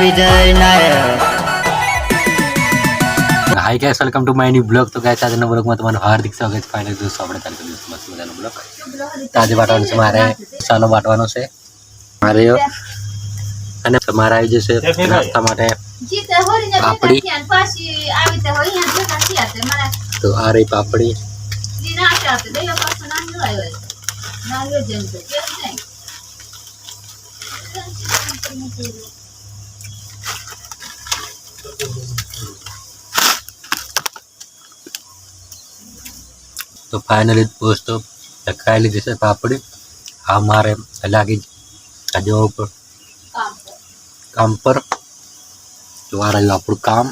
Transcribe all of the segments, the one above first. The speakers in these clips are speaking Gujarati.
Vijay Nayak hi guys welcome to my new blog તો ગાઈસ આજના બ્લોગમાં તમારું હાર્દિક સ્વાગત. છે ફાઇનલ દોસ્તો આપણે ચાલુ કરીશું મસ્ત મજાનો બ્લોગ તાજે વાટવાનો છે મારે. સાલો વાટવાનો છે. મારે. અને તમારે આવી જશે નાસ્તા માટે. જીતે હોરી ને પાપડી. તે હોય આ રહી પાપડી. દી ના તે ફાઈનલી ફાઇનલી દોસ્તો ખાઈ લીધી છે પાપડી. આ મારે લાગી જવા ઉપર. કામ પર. તો આ રહ્યું આપણું કામ.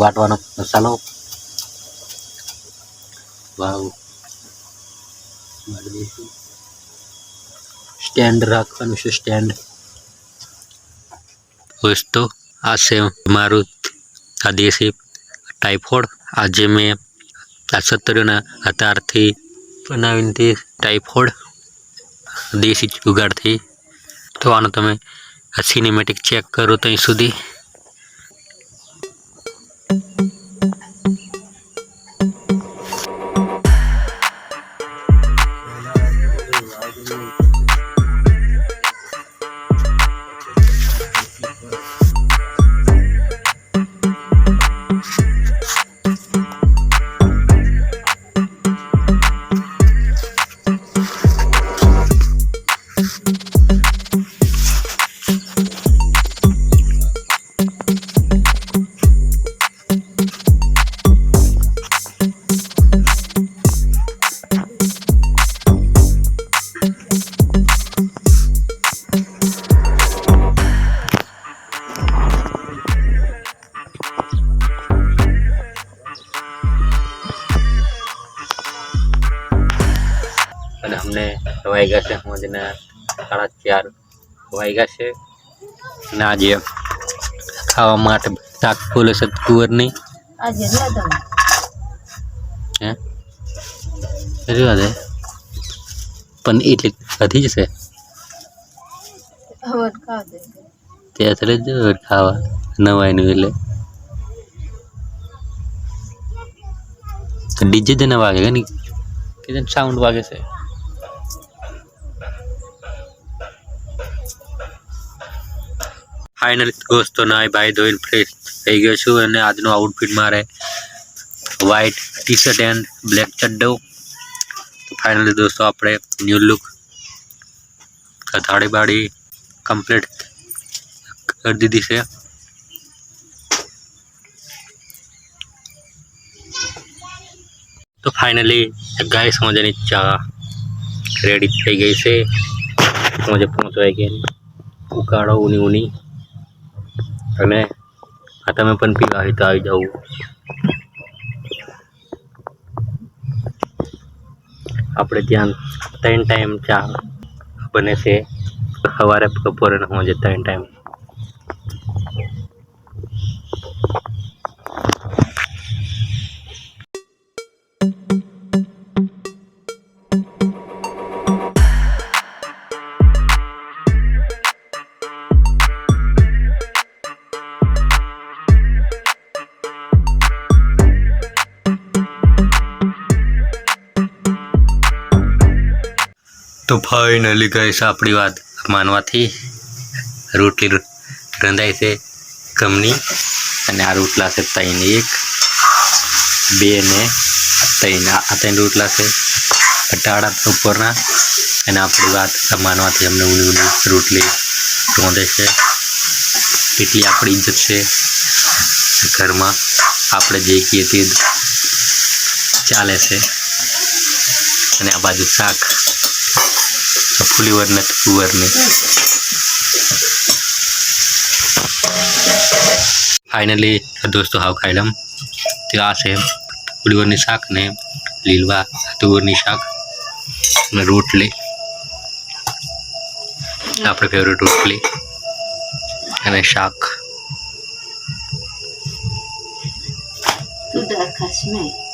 વાટવાનો મસાલો. વાવ સ્ટેન્ડ રાખવાનું છે સ્ટેન્ડ દોસ્તો આ છે મારું આ દેશી ટાઈફોઈડ આજે મેં આ સત્તરના અત્યારથી બનાવીને તે ટાઈફોઈડ દેશી જુગાડથી તો આનો તમે સિનેમેટિક ચેક કરો ત્યાં સુધી. અને અમને વાગ્યા છે સાંજના સાડા ચાર વાગ્યા છે. અને આજે ખાવા માટે શાક બોલે છે કુંવરની આજે લે તમે હે? રહેવા દે પણ એટલે વધી જશે ત્યાં જ ખાવા નવાઈનું એટલે. ડીજે જ ના વાગે કે સાઉન્ડ વાગે છે. ફાઇનલી દોસ્તો નાય ભાઈ ધોઈને ફ્રેશ થઈ ગયો છું અને આજનો આઉટફિટ મારે white T shirt and black ચડ્ડો તો ફાઇનલી દોસ્તો, આપણે ન્યૂ લુક થાળી બાળી કમ્પ્લીટ કરી દીધી છે. તો ફાઇનલી ગાય સમજવાની ચા રેડી થઈ ગઈ છે. સમજે પહોંચવાઈ ગઈ ઉકાળો ઉની ઊની અને આ તમે પણ પીવા તો આવી જાવ આપણે ત્યાં ત્રણ ટાઈમ ચા બને છે. સવારે બપોરે ને સાંજે ત્રણ ટાઈમ. તો ફાઇનલી ગઈશ આપણી વાત માનવાથી રોટલી રંધાય છે કમની અને આ રોટલા છે ત્રણ એક, બે ને ત્રણ આ ત્રણ રોટલા છે અટાળા ઉપરના અને આપણી વાત માનવાથી અમને ઊની ઊની રોટલી રોંધે છે. એટલી આપણી ઇજ્જત છે. ઘરમાં આપણે જે કહીએ તે ચાલે છે. અને આ બાજુ શાક ફુલીવર નથી તુવરની ફાઇનલી દોસ્તો, હાવ ખાઈ લમ આ છે ફુલીવરની શાક ને લીલવા તુવરની શાક અને રોટલી. આપણે ફેવરેટ રોટલી અને શાક. તું ડર ખાસ નહીં.